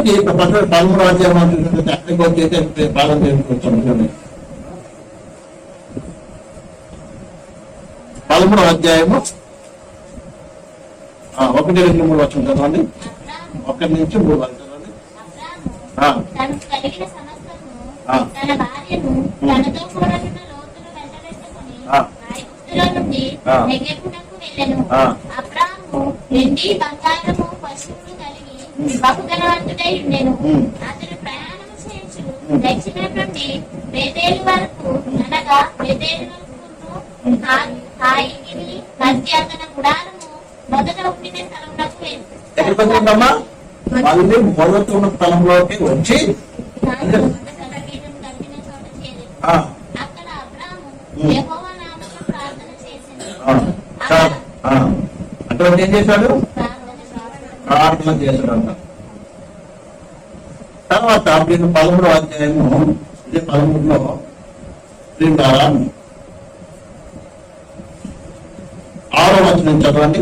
చివరికి పక్కన పదమూడు అంటున్నట్టు ఎక్కడికి వచ్చేసి పాలన చేసుకోవచ్చు పదమూడు అధ్యాయము. ఒకటి రెండు మూడు వచ్చిన చదవండి ఒకటి నుంచి మూడు వరకు చదవండి నుండి బహుధనవంతుడై ఉండెను. అతడు ప్రయాణం. దక్షిణం నుండి వరకు అనగా హాయిగిరి మధ్య గుడారము మొదట ఉండిన స్థలంలోకి వెళ్ళి ఎక్కడికి వచ్చిందమ్మా మళ్ళీ మొదటి ఉన్న స్థలంలోకి వచ్చి అక్కడ అబ్రాము. యెహోవా ప్రార్థన చేసింది వచ్చి ఏం చేశాడు? ప్రార్థన చేశాడంట తర్వాత నేను పదమూడో అధ్యాయము ఇదే పదమూడులో ప్రియులారా, ఆరో వచనం చదవండి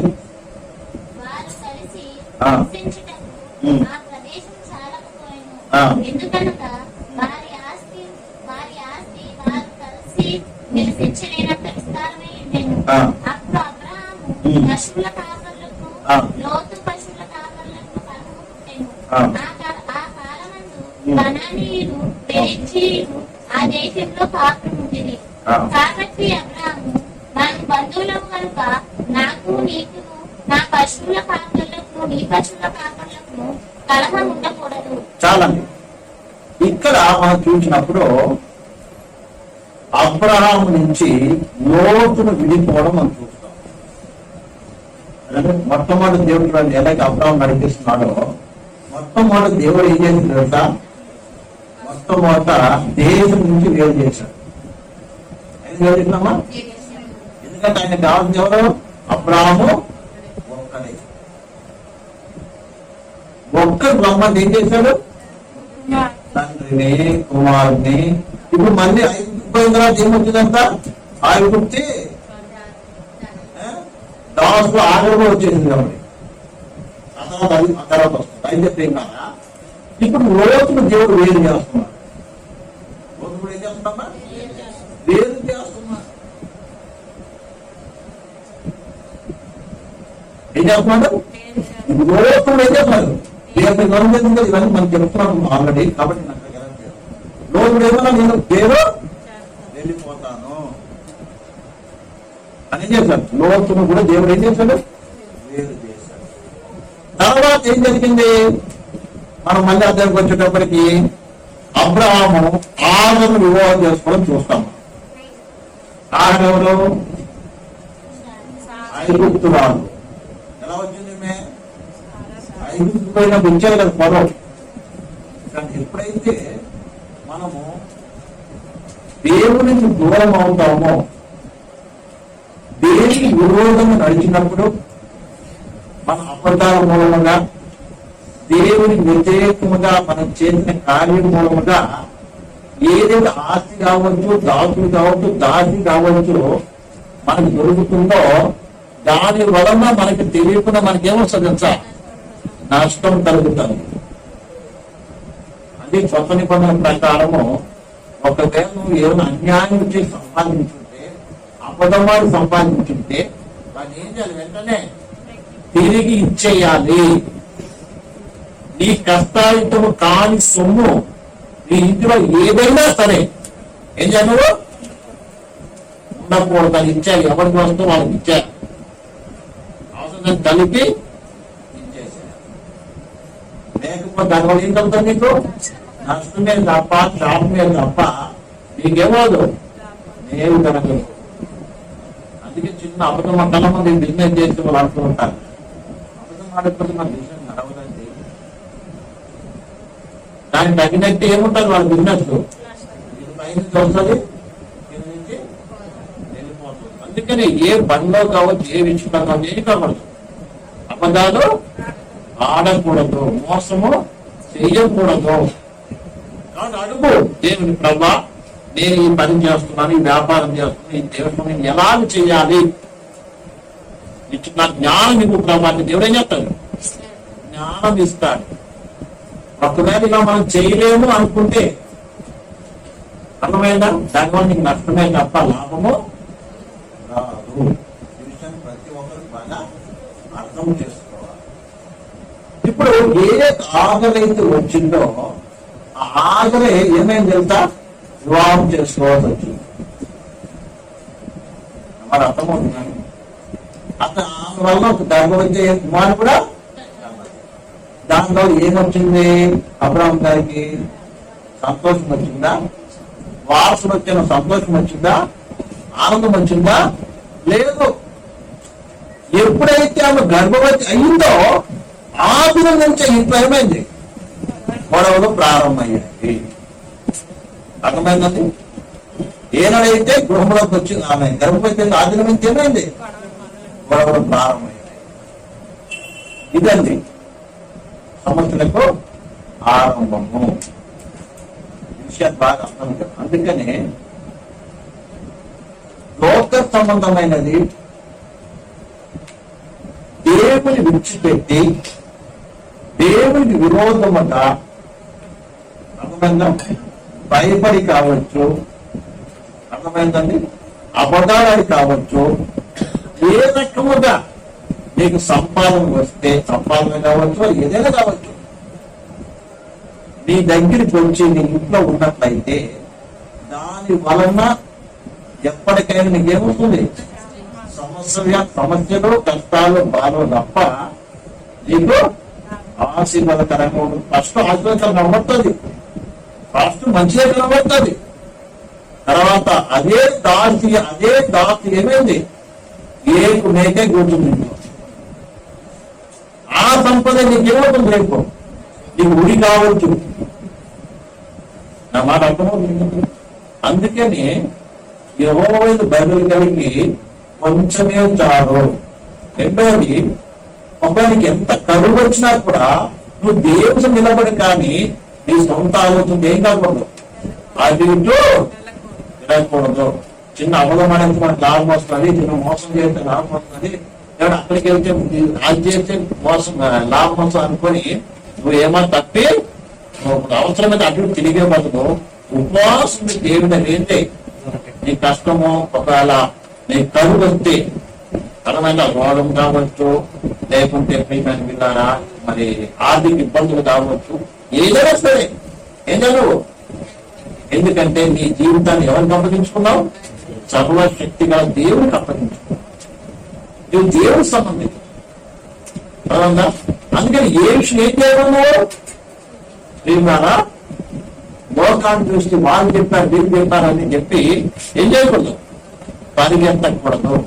ఆ. నివసించుటకు ఉమ్. ఆ ప్రదేశం చాలకపోయెను. ఆ. ఎందుకనగా వారి ఆస్తి వారి ఆస్తి వారు కలిసి నివసించలేనంత విస్తారమై ఉండెను. ఆ. అప్పుడు అబ్రహాము ఉమ్. పశువుల కాపరులకు ఆ. లోతు పశువుల కాపరులకు కలహము పుట్టెను. ఆ. ఆ కా- ఆ కాలమందు ఉమ్. కనానీయులు పెరిచీయులు ఆ దేశంలో కాపురం ఉండేది ఆ. కాబట్టి అబ్రాము మన బంధువులకు కనుక నాకు నీకు నా పశువుల కాపర్లకు నీ పశువుల కలహం ఉండకూడదు చాలండి. ఇక్కడ మనం చూసినప్పుడు అబ్రహాం నుంచి లోతును విడిపోవడం మనం చూస్తాం. అంటే మొట్టమొదటి దేవుడు వాడిని ఎలాగ అబ్రహాం నడిపిస్తున్నాడో. మొట్టమొదటి దేవుడు ఏం చేసింది తెలుసా? మొట్టమొదట దేశం నుంచి వేరు చేశాడు. ఎందుకంటే ఆయన కావాల్సింది ఎవరు? అబ్రాహము ఒక్క బ్రహ్మని ఏం చేశాడు? తండ్రిని కుమారుని ఇప్పుడు మళ్ళీ ఐగుప్తు పోయిన తర్వాత ఏమొచ్చిందంట ఐగుప్తి ఆ, దాసు ఆగమ వచ్చేసింది కాబట్టి. ఆ తర్వాత అది ఆ తర్వాత వస్తుంది అయితే చెప్పేం కదా ఇప్పుడు లోతును దేవుడు వేరు చేస్తున్నాడు. ఏం వేరు ఏం చేస్తున్నాడు? లోతుడు ఏం చేస్తున్నాడు? దేవుని గమనించింది ఇవన్నీ మనకి చెప్తున్నాం ఆల్రెడీ కాబట్టి నాకు లోపల ఏమన్నా నేను పేరు వెళ్ళిపోతాను. అని ఏం చేశాడు లోతును కూడా దేవుడు ఏం చేశాడు? వేరు చేశాడు. తర్వాత ఏం జరిగింది? మనం మళ్ళీ అద్దరికి వచ్చేటప్పటికి అబ్రహాము ఆమెను వివాహం చేసుకోవడం చూస్తాం. ఆరు ఎవరు? ఐగుప్తురాలు ఐగుప్తు పోయిన కదా పొలం కానీ ఎప్పుడైతే మనము దేవునికి దూరం అవుతామో దేవుని విరోధంగా నడిచినప్పుడు మన అబద్ధాల మూలముగా దేవుని వ్యతిరేకముగా మనం చేసిన కార్యం మూలముగా ఏదైతే ఆస్తి కావచ్చు దాసులు కావచ్చు దాసి కావచ్చు మనకు దొరుకుతుందో దాని వలన మనకి తెలియకుండా మనకేమొస్తుంది తెలుసా? నష్టం కలుగుతుంది అది చొప్పని నిబంధన ప్రకారము ఒకవేళ నువ్వు ఏమైనా అన్యాయం చేసి సంపాదించుంటే అబద్ధమాడి సంపాదించుంటే వాడిని ఏం చేయాలి? వెంటనే తిరిగి ఇచ్చేయాలి. నీ కష్టాయితము కాని సొమ్ము నీ ఇంటిలో ఏదైనా సరే ఏం చేయాలి నువ్వు? ఉండకూడదు అది ఇచ్చాలి ఎవరికి వస్తుందో వాళ్ళకి ఇచ్చారు అవసరం కలిపి లేకపోతే దానివల్ల ఏం కలుగుతుంది నీకు నష్టమే తప్ప శాపమే తప్ప నీకేమోదు నేను కలగదు అందుకే చిన్న అబద్ధం చాలా మంది బిజినెస్ చేసి వాళ్ళు అంటూ ఉంటారు. అబద్ధం ఆడకపోతే మన బిజినెస్ నడవదండి. దానికి తగినట్టు ఏముంటారు వాళ్ళ బిజినెస్ ఇది పైనుంచి వస్తుంది అందుకని ఏ పనిలో కావచ్చు ఏ విషయంలో కావచ్చు ఏం కావచ్చు అబద్ధాలు ఆడకూడదు మోసము చేయకూడదు కాబట్టి అడుగు. దేవుని ప్రభా నేను ఈ పని చేస్తున్నాను ఈ వ్యాపారం చేస్తున్నాను ఈ దేశం ఎలా చేయాలి? ఇచ్చిన జ్ఞానం నీకు ప్రభా అని దేవుడు ఏం చెప్తాడు? జ్ఞానం ఇస్తాడు. ఒకవేళ మనం చేయలేము అనుకుంటే అర్థమైందా? దానివల్ల నీకు నష్టమే తప్ప లాభము రాదు. ప్రతి ఒక్కరు బాగా అర్థం చేసుకోవాలి ఇప్పుడు ఏ ఆకలైతే వచ్చిందో ఆ ఆకలి ఏమైంది తెలుసా? వివాహం చేసుకోవాల్సి వచ్చింది. మరి అర్థమవుతున్నాను అతను ఆమె వల్ల ఒక గర్భవతి కుమారు కూడా దాంట్లో ఏమొచ్చింది? అబ్రాహం గారికి సంతోషం వచ్చిందా? వారసులు వచ్చిన సంతోషం వచ్చిందా? ఆనందం వచ్చిందా? లేదు. ఎప్పుడైతే ఆమె గర్భవతి అయిందో ఆపిన నుంచి ఇంట్లో గొడవలు ప్రారంభమయ్యాయి అర్థమైందండి? ఏనాడైతే గృహంలోకి వచ్చింది ఆమె గర్భవతి అయింది, నుంచి ఏమైంది? గొడవలు ప్రారంభమయ్యాయి ఇదండి సమస్యలకు ఆరంభము. విషయాలు బాగా అర్థం అందుకనే లోక సంబంధమైనది దేవుని విడిచిపెట్టి దేవునికి విరోధముగా అర్థమైందా భయపడి కావచ్చు అర్థమైందండి అబద్ధాలని కావచ్చు ఏ రకముగా మీకు సంపాదన వస్తే సంపాదన కావచ్చు ఏదైనా కావచ్చు. నీ దగ్గరికి వచ్చి నీ ఇంట్లో ఉన్నట్లయితే దాని వలన ఎప్పటికైనా నీకేమవుతుంది? సమస్య సమస్యలు కష్టాలు బాధలు తప్ప నీకు ఆశీర్వాదకరంగా ఉంటుంది ఫస్ట్ ఆశీర్వాదకరం కనబడుతుంది ఫస్ట్ మంచిగా కనబడుతుంది తర్వాత అదే దాసి అదే దాసి ఏమైంది? ఏకు మేకే గుర్తుంది ఆ సంపద నీకేమవుతుంది రేపు? నీకు ఉడి కావచ్చు. నా మాట అర్థమవుతుంది? అందుకని యహోవైన బైబిల్ కలిగి కొంచెమే చాలు రెండోది ఒకరికి ఎంత కరువు వచ్చినా కూడా నువ్వు దేవుడు నిలబడి కానీ నీ సొంత ఆలోచన ఏం కాకూడదు. అది ఇటు తిరగకూడదు చిన్న అవలమానికి మనకు లాభం వస్తుంది చిన్న మోసం చేస్తే లాభం వస్తుంది. లేదా అక్కడికి వెళ్తే అది చేస్తే మోసం లాభం వస్తుంది అనుకొని నువ్వు ఏమో తప్పి నువ్వు అవసరమైతే అటు తిరిగే బదులు ఉపవాసం దేవుడు దేవుని నీ కష్టము ఒకవేళ నీ కరువు వస్తే కరమైన రోగం కావచ్చు. లేకుంటే ప్రియమైన పిల్లారా మరి ఆర్థిక ఇబ్బందులు కావచ్చు. ఏదైనా సరే. ఏం ఎందుకంటే నీ జీవితాన్ని ఎవరికి అప్పగించుకున్నావు? సర్వశక్తిగా దేవుడికి అప్పగించుకున్నావు. నువ్వు దేవుడు సంబంధించి. అందుకని ఏ విషయం ఏం చేయకుండా నువ్వు లోకాన్ని చూసి వాళ్ళు చెప్పారు వీళ్ళు చెప్పారని చెప్పి ఏం చేయకూడదు. పరిగెత్తకూడదు.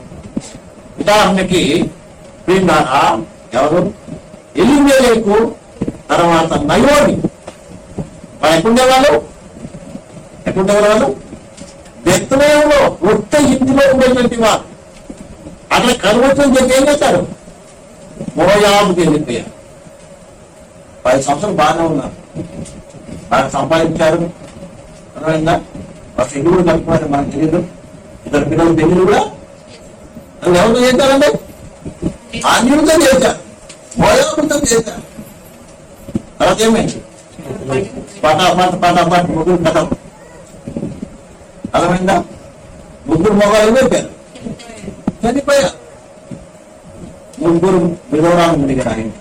ఉదాహరణకి ప్రియులారా ఎవరు? ఎలింగేలేకు తర్వాత నయోని వాళ్ళు ఎక్కడుండేవాళ్ళు? ఎక్కడుండేవాళ్ళు? వ్యక్తమయంలో ఒక్క ఇంటిలో ఉండేటువంటి వారు. అక్కడ కరువత్వం చెప్పి ఏం చేశారు? మోయాబుకి వెళ్ళిపోయారు పది సంవత్సరాలు బాగానే ఉన్నారు. బాగా సంపాదించారు. అర్థమైందా? మా తెలుగు కలుపుకున్నారు మనకు తెలియదు ఇద్దరు పిల్లలు తెలియదు కూడా. ఎవరు ఎవరితో చేశారండి ఆంజులతో చేశారు మోయాబుతో చేశారు తర్వాత ఏమైంది పటాపట్ పటాపట్ ముగ్గురు కథం. అర్థమైందా? ముగ్గురు మొగాలు పెట్టారు చనిపోయారు. ముగ్గురు విధవరాలు ముందుగా ఆయన.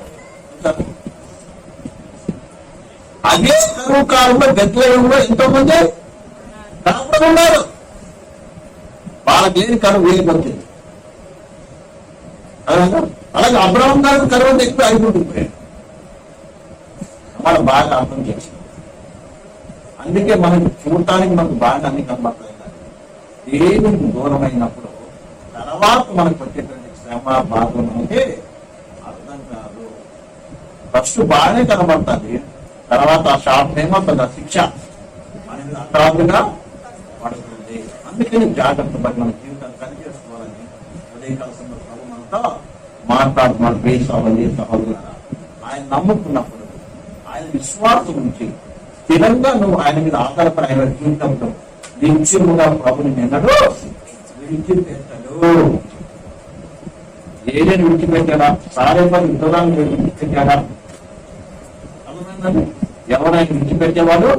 అదే కరువు కాలంలో బెత్లయంలో ఎంతో మంది కనపడుతున్నారు వాళ్ళకి లేని కరువు వీళ్ళకి అలాగే అబ్రహం గారికి కరువు ఎక్కువ అయిపోతుంది. మనం బాగా అర్థం చేస్తాం అందుకే మనం చూడటానికి మనకు బాగా అన్ని కనబడతాయి. దేవునికి దూరమైనప్పుడు తర్వాత మనకు వచ్చేటువంటి శ్రమ బాధలు మనకి అర్థం కాదు. ఫస్ట్ బాగానే కనబడుతుంది. తర్వాత ఆ షాప్ ఏమవుతుంది? ఆ శిక్ష. మన మీద పడుతుంది. అందుకని జాగ్రత్త పడి మన జీవితాన్ని పనిచేసుకోవాలని ఉదయకాల సమయంలో ప్రభు మనతో మాట్లాడుతున్నాడు ప్రియ సహోదరి సహోదరులారా ఆయన నమ్ముకున్నప్పుడు ఆయన విశ్వాసం నుంచి స్థిరంగా నువ్వు ఆయన మీద ఆధారపడి ఆయన జీవితంలో నిత్యముగా ప్రభుని నిన్నడు విడిచిపెట్టడు. ఏదైనా విడిచిపెట్టాడా? సారే పది విధురాలను విడిచిపెట్టాడా? ఎవరైనా విడిచిపెట్టేవాడు?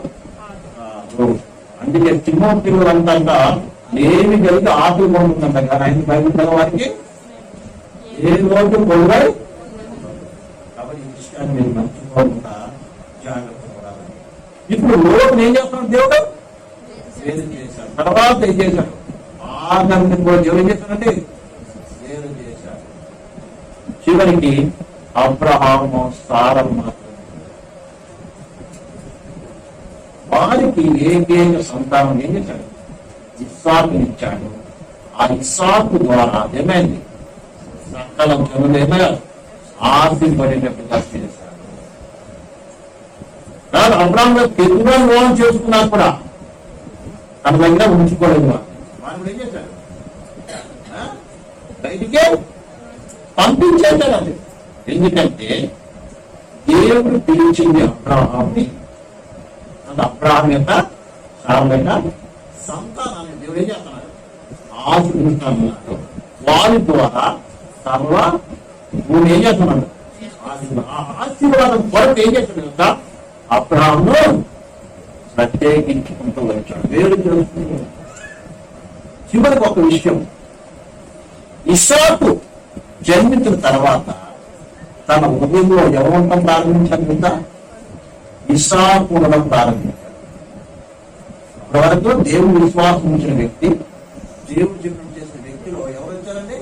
అందుకే తిమోతిలు పిల్లలంతా ఏమి కలిగి ఆటలు పొందుతుందంట కానీ ఆయన భయపడ్డ వారికి ఏ రోజు పొందాయి? కాబట్టి ఈ విషయాన్ని మీరు మర్చిపోకుండా జాగ్రత్త పడాలి ఇప్పుడు లోకం ఏం చేస్తున్నాడు దేవుడు? వేరు చేశాడు. తర్వాత ఏం చేశాడు? ఆనందం కూడా దేవుడు ఏం చేశాడంటే వేరు చేశాడు. చివరికి అబ్రహాము సారం మాత్రం వారికి ఏకైక సంతానం ఏం చేశాడు? ఇస్సాకు ఇచ్చాడు. ఆ ఇస్సాకు ద్వారా ఏమైంది? సకల జనులు ఏమయ్యారు ఆశింపడేటట్టుగా చేశాడు కాదు అబ్రాహ్మ ఎదురు వివాహం చేసుకున్నా కూడా తన దగ్గర ఉంచుకోలేదు? బయటికే? పంపించేశాడు అది. ఎందుకంటే దేవుడు పిలిచింది అబ్రాహాన్ని అది అబ్రాహం యొక్క సారం యొక్క సంతానాన్ని దేవుడు ఏం చేస్తున్నాడు? ఆశీర్వదిస్తున్నాడు వారి ద్వారా సర్వ భూమి ఏం చేస్తున్నాడు ఆశీర్వాదం. కొరకు ఏం చేస్తాడు కదా అబ్రాహ్ము ప్రత్యేకించుకుంటూ వచ్చాడు. వేరు చేసుకుంటూ చివరికి ఒక విషయం. ఇషాకు జన్మించిన తర్వాత తన హృదయంలో ఎవరు ఉండడం ప్రారంభించాడు కదా? ఇషాకు ఉండడం ప్రారంభించాడు. అప్పటి వరకు దేవుడు విశ్వాసం ఉంచిన వ్యక్తి దేవుడు చెప్పిన చేసిన వ్యక్తిలో ఎవరు వచ్చారండి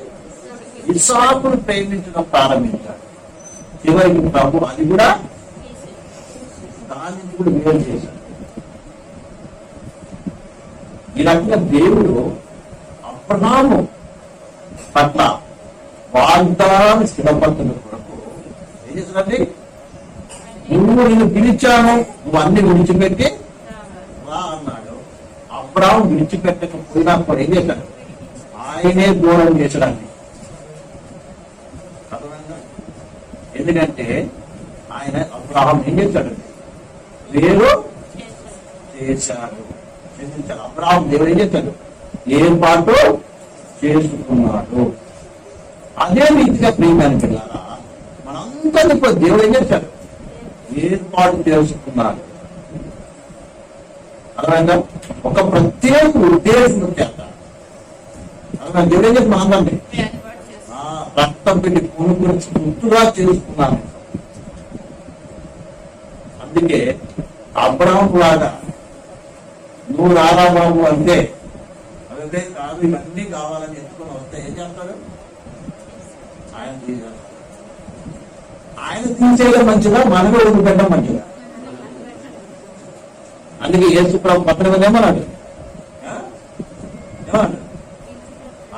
ఇసాకును ప్రేమించడం ప్రారంభించాడు. చివరికి ప్రభు అది కూడా దాని కూడా వేరు చేశాడు. ఈ రకంగా దేవుడు అబ్రహాము పట్ల వాగ్దానాన్ని స్థిరపడుతున్న కొరకు ఏం చేశాడండి? నువ్వు నేను పిలిచాను నువ్వు అన్ని విడిచిపెట్టి రా అన్నాడు. అబ్రాహం విడిచిపెట్టకపోయినా కూడా ఏం చేశాడు? ఆయనే దూరం చేశాడండి అర్థమైందా? ఎందుకంటే ఆయన అబ్రాహం ఏం చేశాడు? వేరు చేశాడు క్షమించాడు అబ్రాహం దేవుడు ఏం చేశాడు? ఏం పాటు చేసుకున్నాడు. అదే రీతిగా ప్రియమైన పిల్లారా మనందరినీ కూడా దేవుడు ఏం చేశాడు? ఏర్పాటు చేసుకున్నాడు. అర్థమైందా? ఒక ప్రత్యేక ఉద్దేశం చేత అర్థమైంది? దేవుడు ఏం చేసి మనందరినీ ఆ, రక్తం పెట్టి కొనుక్కుని గుర్తుగా చేసుకున్నాను అందుకే అబ్రహం లాగా నువ్వు రారా బాబు అంటే అదే కాదు ఇవన్నీ కావాలని ఎత్తుకొని వస్తే ఏం చేస్తాడు ఆయన తీసేస్తాడు. ఆయన తీసేయడం మంచిదా? మనమే వదిలిపెట్టడం మంచిదా? అందుకే యేసుప్రభు పత్రిక ఏమన్నాడు? ఏమన్నాడు?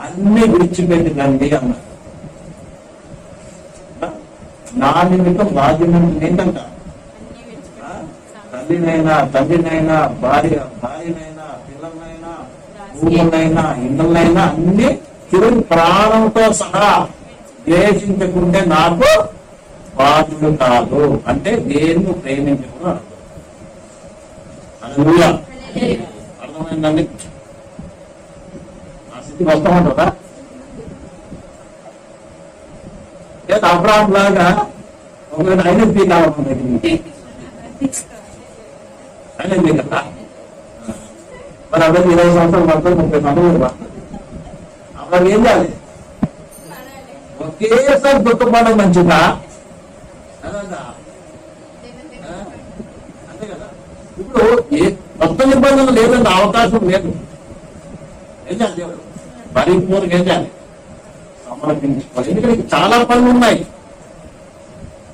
అన్ని విడిచిపెట్టినండి అన్నాడు. నా నిమిత్తం బాధ్యత ఏంటంట తల్లినైనా తండ్రినైనా భార్య భార్యనైనా పిల్లలనైనా భూములైనా ఇళ్ళనైనా అన్ని చివరి ప్రాణంతో సహా ద్వేషించకుంటే నాకు బాధ్యుడు కాదు. అంటే దేన్ని ప్రేమించకుండా అర్థమైందండి? ఆ స్థితి వస్తామంటారా లేదా అబ్రాహం లాగా? ఒకవేళ ఆయన ఫీల్ అవ్వకుండా అయినది కదా మరి అబ్బాయి ఇరవై సంవత్సరాలు పడుతుంది ముప్పై సంవత్సరాలు పడుతుంది. అబ్బాయి ఏం చేయాలి? ఒకేసారి దుఃఖపడడం మంచిదా? అదంతా. అంతే కదా. ఇప్పుడు ఏ కొత్త ఇబ్బందులు లేదంటే అవకాశం లేదు. ఏం చేయాలి దేవుడు? పరిపూర్ణంగా ఏం చేయాలి? సమర్పించుకోవాలి ఎందుకంటే చాలా పనులు ఉన్నాయి.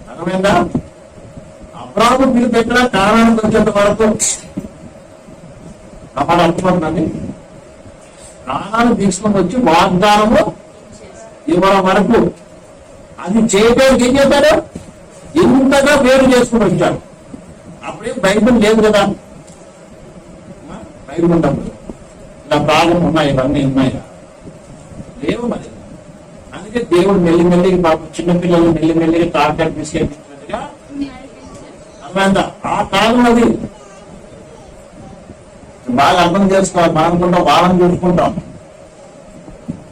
అర్థమైందా? అబ్రాహ్మ మీరు పెట్టిన కారణం వచ్చేంత వరకు అమ్మాడు అనుకుంటున్నాను ప్రాణాలు తీసుకొని వచ్చి వాగ్దానము ఇవ్వడం వరకు అది చేయడానికి ఏం చేశారు ఇంతగా వేరు చేసుకుని వచ్చారు అప్పుడే బైబిల్ లేదు కదా? బైబిల్ ఉండదు. ఇలా ప్రాబ్లం ఉన్నాయి ఇవన్నీ ఉన్నాయి. లేవు మరి. అందుకే దేవుడు మెల్లి మెల్లిగా పాప చిన్నపిల్లలు మెల్లిమెల్లిగా మెల్లిగా తాటాకు అర్థమైందా? ఆ కాలం అది. బాగా అర్థం చేసుకోవాలి. మనం కూడా వాళ్ళని చూసుకుంటాం.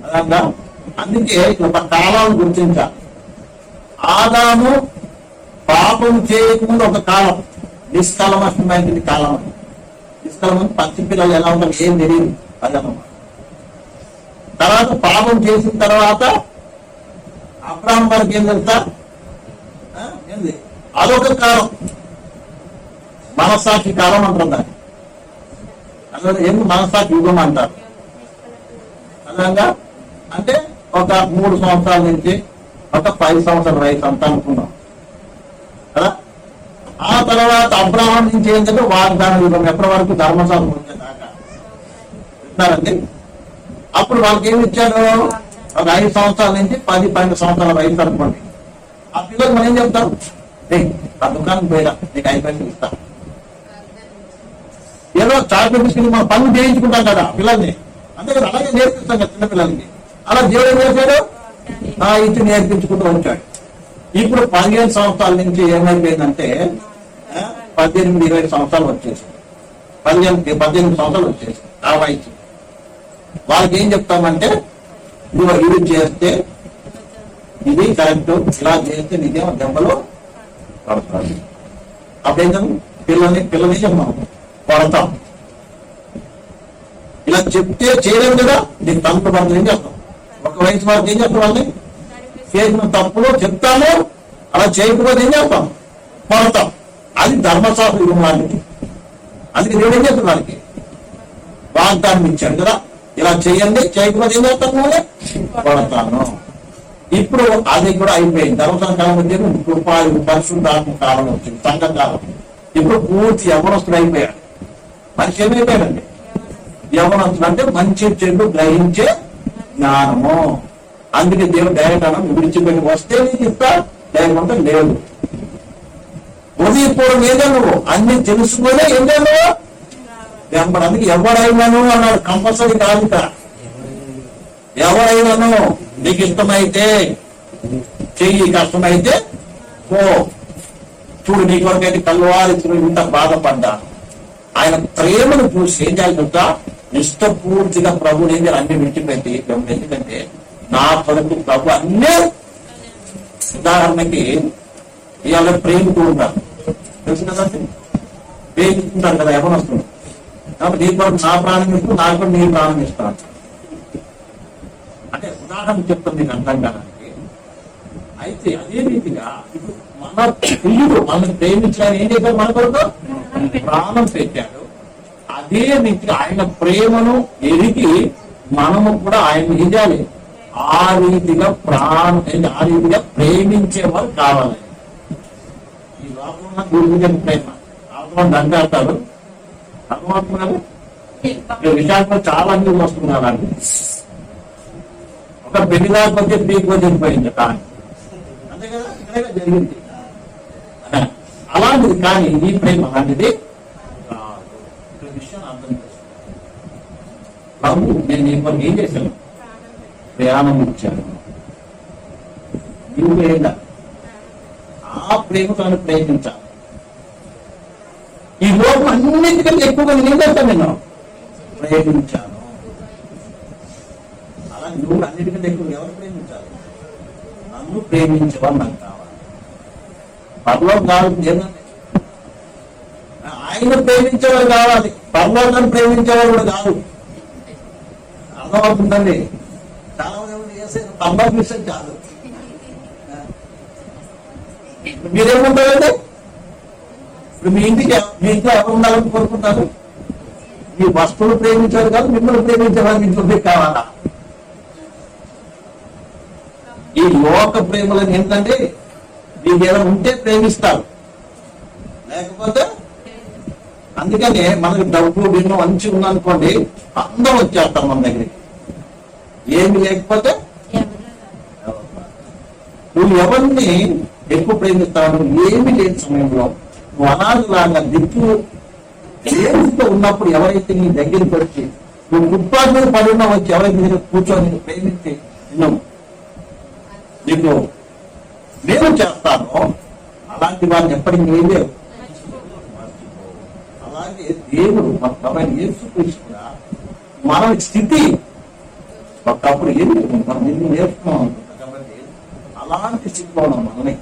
అదంతా అందుకే ఒక కాలం గుర్తించాలి. ఆదాము పాపం చేయకుండా ఒక కాలం. నిష్కలమమైనది కాలం నిష్కలమైన పచ్చి పిల్లలు ఎలా ఉంటారు ఏం తెలియదు. అదన్నమాట తర్వాత పాపం చేసిన తర్వాత అబ్రాహం వారికి ఏం తెలుసా? ఏంది? అదొక కాలం. మనస్సాక్షి కాలం అంటారు దాన్ని. అదే ఏంది మనస్సాక్షి యుగం అంటారు? అలాగా అంటే ఒక మూడు సంవత్సరాల నుంచి ఒక పది సంవత్సరాల వయసు అంత అనుకున్నాం. కదా? ఆ తర్వాత అబ్రాహం నుంచి ఏంటంటే వాగ్దాన యుగం. ఎప్పటి వరకు ధర్మశాస్త్రం వచ్చేదాకా? విన్నారండి? అప్పుడు వాళ్ళకి ఏమి ఇచ్చారు? ఒక ఐదు సంవత్సరాల నుంచి పది పన్నెండు సంవత్సరాల వయసు అనుకోండి. ఆ పిల్లలు మనం ఏం చెప్తాం? "ఏయ్, ఆ దుకాణం పోయినా నీకు ఐదు పైసలు ఇస్తా. ఏదో చాక్లెట్ తీసుకుని మనం పనులు చేయించుకుంటాం కదా పిల్లల్ని. అంతే కదా అలాగే నేర్పిస్తాం కదా చిన్నపిల్లలకి అలా దేవుడు ఏం చేశాడు? ఆ ఇచ్చి నేర్పించుకుంటూ వచ్చాడు. ఇప్పుడు పదిహేను సంవత్సరాల నుంచి ఏమైపోయిందంటే పద్దెనిమిది ఇరవై సంవత్సరాలు వచ్చేసి పదిహేను పద్దెనిమిది సంవత్సరాలు వచ్చేసి ఆ వయసు. వాళ్ళకి ఏం చెప్తామంటే నువ్వు ఇది చేస్తే ఇది కరెక్ట్ ఇలా చేస్తే నీకేమో దెబ్బలు పడతాడు అప్పుడేం పిల్లల్ని పిల్లని చెప్తాం పడతాం. ఇలా చెప్తే చేయలేము కదా? నీకు తప్పు పడుతుంది ఏం చేస్తాం? ఒక వయసు వరకు ఏం చేస్తాం వాళ్ళని? చేసిన తప్పులు చెప్తాము అలా చేయకపోతే ఏం చేస్తాం? పడతాం. అది ధర్మశాస్త్రం యుగం అందుకే దేవుడు ఏం చేస్తాడు వాగ్దానం ఇచ్చాడు కదా? ఇలా చేయండి చేయకపోతే ఏం చేస్తాను మళ్ళీ కొడతాను ఇప్పుడు అది కూడా అయిపోయింది. తర్వాత కాలం వచ్చేది కృపాయు పరిశుద్ధాత్మ కాలం వచ్చింది సంఘ కాలం. ఇప్పుడు పూర్తి యవనస్తుడు అయిపోయాడు మనిషి ఏమైపోయాడండి యవనస్తుడు అంటే మంచి చెడు గ్రహించే జ్ఞానము. అందుకే దేవుడు డైరెక్ట్ అన్న విడిచిపెట్టి వస్తే నీకు ఇస్తా లేకుంటే లేదు. ఉదయపూర్వం ఏదో నువ్వు? అన్ని తెలుసుకునే ఏం నువ్వు? వెంబడి అందుకే ఎవడైనాను అన్నాడు కంపల్సరీ కాదు ఎవరైనాను నీకు ఇష్టమైతే చెయ్యి కష్టమైతే పో. చూడు నీ కొరకైతే కల్వారి ఇంత బాధపడ్డా. ఆయన ప్రేమను చూసి ఏం చేయాలి చూస్తా ఇష్టపూర్తిగా ప్రభు ఏం అన్ని విడిచిపెట్టి ఎందుకంటే నా కొరకు ప్రభు అన్నీ ఉదాహరణకి ఇవాళ ప్రేమితూ ఉన్నారు తెలుసు కదా ప్రేమిస్తుంటారు కదా ఎవరు వస్తుంది కాబట్టి నీ కొరకు నా ప్రాణం ఇస్తూ నా కొరకు నీ ప్రాణం ఇస్తాను. అంటే ఉదాహరణ చెప్తుంది నీకు అర్థం కాడానికి అయితే అదే రీతిగా ఇప్పుడు మన ప్రియుడు మనల్ని ప్రేమించడానికి ఏం చేశాడు మన కొరకు? ప్రాణం పెట్టాడు అదే రీతిగా ఆయన ప్రేమను ఎరిగి మనము కూడా ఆయన ఇవ్వాలి ఆ రీతిగా ప్రాణం ఆ రీతిగా ప్రేమించేవారు కావాలి. ఈ లోకంలో గురించి ప్రేమ ఆత్మ దండాడతారు అర్థమవుతున్నారు ఇక్కడ విశాఖలో చాలా నీళ్ళు వస్తున్నారు అండి ఒక పెళ్ళి దాకపోతే పీక్ చనిపోయింది కానీ. అంతే కదా? ఇక్కడ జరిగింది. అలాంటిది కానీ ఈ ప్రేమ అలాంటిది కాదు. ఇక్కడ విషయం అర్థం చేసుకోవాలి. ప్రభు నేను నీ ఏం చేశాను? ప్రయాణం ఇచ్చాను నువ్వు లేదా ఆ ప్రేమతో నన్ను ప్రేమించాలి. ఈ లోపం అన్నింటికంటే ఎక్కువగా నేను చేస్తాను నేను ప్రేమించాను. అలా నువ్వు అన్నిటికంటే ఎక్కువ ఎవరు ప్రేమించాలి నన్ను ప్రేమించవని నాకు కావాలి. పర్వం కావాలి ఆయన ప్రేమించేవాడు కావాలి. పర్వతం ప్రేమించేవాడు కూడా కాదు. అర్థమవుతుందండి? చాలా మంది ఏమని చేస్తారు పర్లోక విషయం కాదు. మీరేముంటారండి? మీ ఇంటికి మీ ఇంట్లో ఎవరు ఉండాలని కోరుకుంటారు? మీ వస్తువులు ప్రేమించారు కాదు మిమ్మల్ని ప్రేమించేవారు మీ ఇంట్లో కావాలా? ఈ లోక ప్రేమలను ఏంటంటే మీకు ఏదైనా ఉంటే ప్రేమిస్తారు. లేకపోతే అందుకనే మనకి డబ్బు బిన్ను మంచి ఉందనుకోండి అందరం వచ్చేస్తారు మన దగ్గరికి. ఏమి లేకపోతే నువ్వు ఎవరిని ఎక్కువ ప్రేమిస్తావు? ఏమి లేని సమయంలో నువ్వు అనాథలాగా దిక్కు ఏమితో ఉన్నప్పుడు ఎవరైతే నీ దగ్గరికి వచ్చి నువ్వు ఫుట్పాత్ మీద పడి ఉన్నావు వచ్చి ఎవరైతే దగ్గర కూర్చొని నిన్ను ప్రేమించి నిన్ను నీకు నేను చేస్తాను? అలాంటి వారిని ఎప్పటికీ ఏం అలాగే దేవుడు మన ప్రభావం నేర్చుకుని మన స్థితి ఒకప్పుడు ఏమి మనం ఎన్ని నేర్చుకున్నాం అనుకుంటా కాబట్టి అలాంటి స్థితిలో ఉన్నాం మనని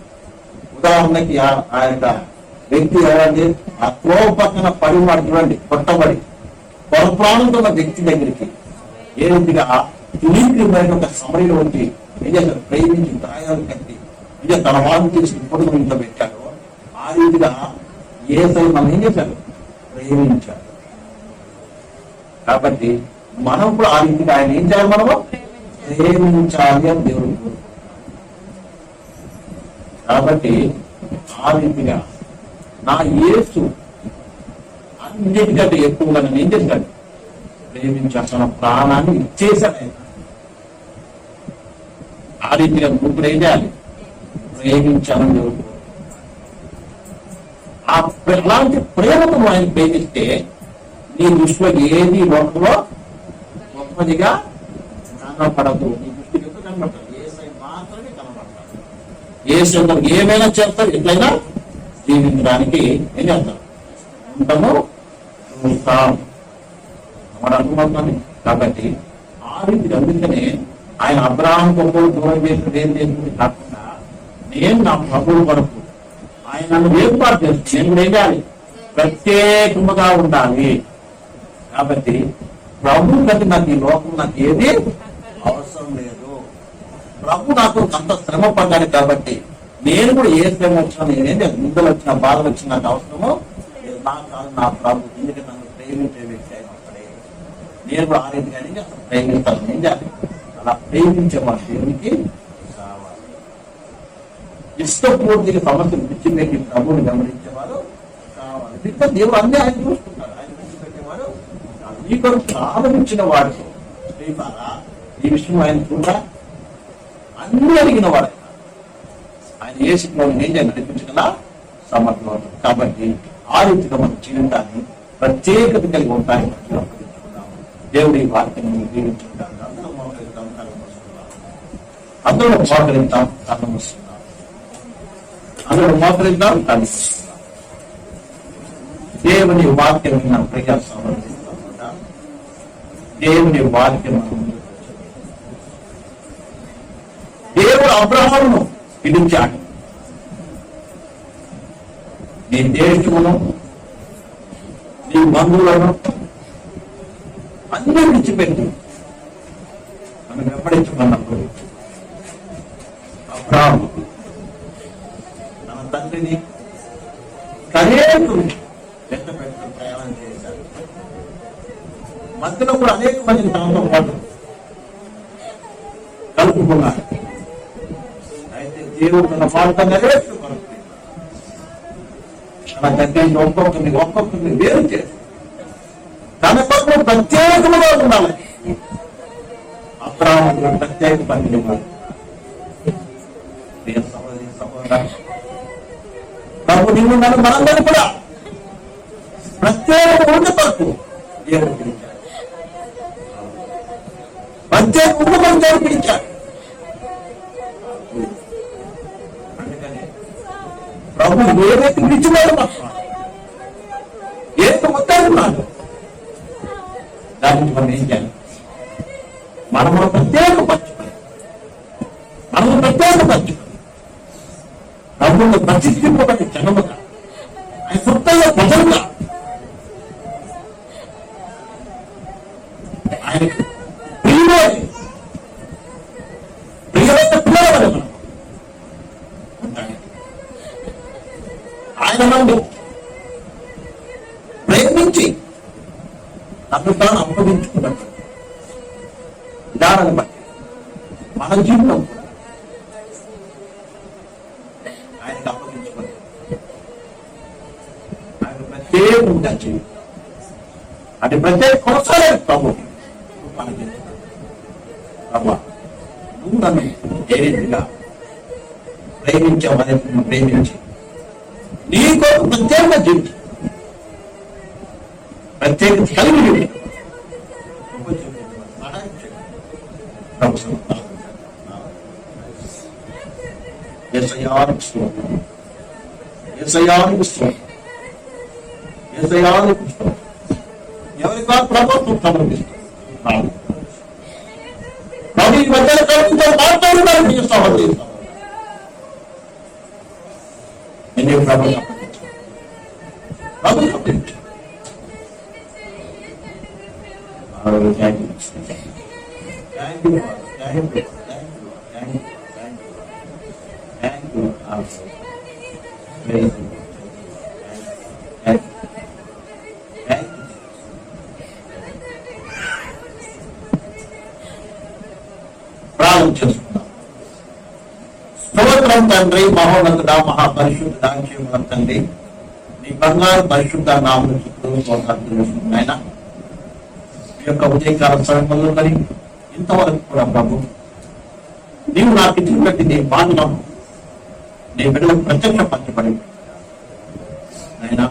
ఉదాహరణకి ఆ యొక్క వ్యక్తి ఎవరండి? ఆ త్రోవ పక్కన పడి వాడు చూడండి కొట్టబడి. పొరపాటుతో ఉన్న వ్యక్తి దగ్గరికి. ఏ రీతిగా మరి ఒక సమయంలో వచ్చి నిజంగా ప్రేమించి గాయాలు కట్టి ఇక తన వాళ్ళు చేసి ఇప్పుడు ఇంట్లో పెట్టాడు. ఆ రీతిగా ఏ మనం ఏం చేశాడు? ప్రేమించాడు. కాబట్టి మనం కూడా ఆ రీతిగా ఆయన ఏం చేయాలి మనము? ప్రేమించాలి అని దేవుడు కాబట్టి ఆ రీతిగా నా యేసు అన్నిటికంటే ఎక్కువగా నన్ను ఏం చేశాడు? ప్రేమించాడు తన ప్రాణాన్ని ఇచ్చేశాడు. ఆ రీతిగా నువ్వు కూడా ఏం చేయాలి ప్రేమించాలని దేవుడు ఆ అలాంటి ప్రేమను ఆయన ప్రేమిస్తే నీ దృష్టిలో ఏది లోకంలో గొప్పదిగా కనపడదు నీ దృష్టికి ఎందుకు కనపడదు ఏసై మాత్రమే కనపడతాడు ఏ అందరికి ఏమైనా చేస్తారు ఎట్లయినా జీవించడానికి ఏం చేస్తాం? ఉంటాము. మన అనుభవాన్ని కాబట్టి ఆ రీతి అందుకనే ఆయన అబ్రాహం కొరకు దూరం చేసి ఏం చేసింది? కాకుండా నేను నా ప్రభువు కొరకు ఆయన నన్ను ఏర్పాటు చేస్తుంది నేను ఏం చేయాలి? ప్రత్యేకముగా ఉండాలి. కాబట్టి ప్రభు కంటే నాకు ఈ లోకం నాకు ఏది అవసరం లేదు. ప్రభు నాకు అంత శ్రమ పడ్డాడు కాబట్టి నేను కూడా ఏ శ్రమ వచ్చినా నేనేం లేదు నిందలు వచ్చినా బాధలు వచ్చినా నాకు అవసరము లేదు. నా కాదు నా ప్రాబ్లం. ఎందుకంటే నన్ను ప్రేమించే వ్యక్తి అయిన ఒక్కడే నేను కూడా ఆ రీతిగానే అసలు ప్రేమిస్తాను ఏం చేయాలి అలా ప్రేమించే మా దేవునికి కావాలి. ఇష్టపూర్తికి సమస్య సమస్యలు విడిచిపెట్టి ప్రభువుని గమనించేవారు కావాలి. ఇంకా దేవుడు అన్ని ఆయన చూసుకుంటారు ఆయన విడిచిపెట్టేవారు కాదు. ఈ కొరకు ప్రారంభించిన వాడు. శ్రీమారా ఈ విషయం ఆయన చూడరా? అన్ని అడిగిన వాడు. ఆయన. ఆయన ఏ ఏం చేయాలి నడిపించగల సమర్థం కాబట్టి ఆ రీతిగా మన జీవితాన్ని ప్రత్యేకత కలిగి ఉంటాయి దేవుడి వాక్యం అందరూ మోకరిద్దాం కళ్ళు అందరూ మోకరిద్దాం కళ్ళు అందరూ మోకరిద్దాం దేవుని వాక్యం విన్న ప్రజా సమర్థించకుండా దేవుని వాక్యం దేవుడు అబ్రహామును పిలిచాడు నీ దేశమును నీ బంధువులను అన్ని విడిచిపెట్టి మనం వెంబడించమన్నప్పుడు అబ్రాహము తన తండ్రిని అనేకులు వెంట పెట్టుకుని ప్రయాణం చేశాడు మధ్యలో కూడా అనేక మందిని తనతో పాటు కలుపుకున్నాడు దేవుడు తన మాట నెరవేర్చుకున్నాడు తన దగ్గర ఒక్కొక్కరిని ఒక్కొక్కరిని వేరు చేసి తన పట్ల ప్రత్యేకముగా ఉండాలి. అబ్రాహ్మణుడు ప్రత్యేక పని ఇవ్వాలి. సహోదరి సహోదరా ప్రభు నిన్ను నన్ను మనందరూ కూడా ప్రత్యేక ఉండపరకు దేవుడు పిలిచాడు. ప్రత్యేక ఉండపరకు దేవుడు పిలిచాడు. ప్రభు ఏదైతే విడిచిపోయాడు ఏదైతే వద్దనున్నాడు దానికి మనం ఏం చేయాలి? మనము ప్రత్యేక పంచుకొని మనము ప్రత్యేక పంచుకొని ప్రభుత్వ ప్రతిష్ఠింపబడి జనముగా. ఆయన సొంతంగా ప్రజలు అంటే ప్రత్యేక కొనసాగలేదు ప్రభు మనకి ప్రభా నువ్వు నన్ను ఏ రీతిగా ప్రేమించావు అనేది నువ్వు ప్రేమించి నీ కొరకు ప్రత్యేకంగా జీవితం ప్రత్యేకత కలిగి జీవితం ప్రభు సమర్థం. యెషయానికి స్తోత్రం. యెషయానికి స్తోత్రం. యెషయానికి స్తోత్రం. ఎవరికి వారు ప్రభుత్వం సమర్పిస్తారు ప్రభు ఈ మధ్యన కలుపుతో మాట్లాడుతారు మీ సహోదరి నిన్నే స్తోత్రం తండ్రి మహోన్నతుడ మహాపరిశుద్ధ క్షేమ తండ్రి. నీ బంగారు పరిశుద్ధ నామను ఆయన ఈ యొక్క ఉదయకాల సమయంలో మరి ఇంతవరకు కూడా ప్రభు నీవు నాకు ఇచ్చినటువంటి నీ బాధ్యం నీ బిడ్డలకు ప్రత్యక్ష పంచబడి ఆయన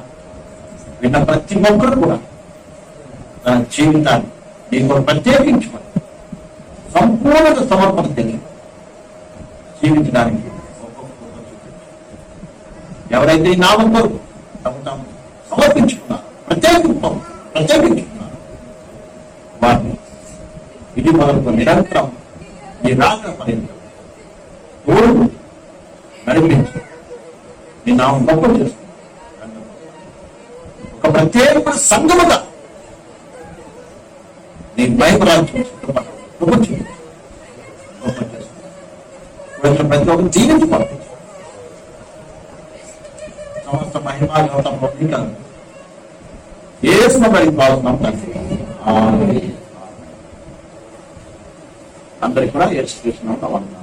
విన్న ప్రతి ఒక్కరు కూడా తన జీవితాన్ని నీకు ప్రత్యేకించుకొని సంపూర్ణంగా సమర్పణ తెలియదు జీవించడానికి. ఎవరైతే ఈ నామం కొరకు తమ తాము సమర్పించుకున్నారు ప్రత్యేకింపం ప్రత్యేకించుకున్నారు వారిని ఇది మొదలుకు నిరంతరం ఈ రాక పర్యంతం తోడు నడిపించి నీ నామం గొప్ప చేస్తుంది ఒక ప్రత్యేకమైన సంఘముగా నీ భయపరాల్సి గొప్ప చేస్తుంది గొప్ప చేస్తుంది ప్రజలు ప్రతి ఒక్కరు జీవించి పంపించు. సమస్త మహిమా గౌతమ కాదు ఏసుమ తండ్రి. అందరికి కూడా ఏసు కృష్ణ వందనాలు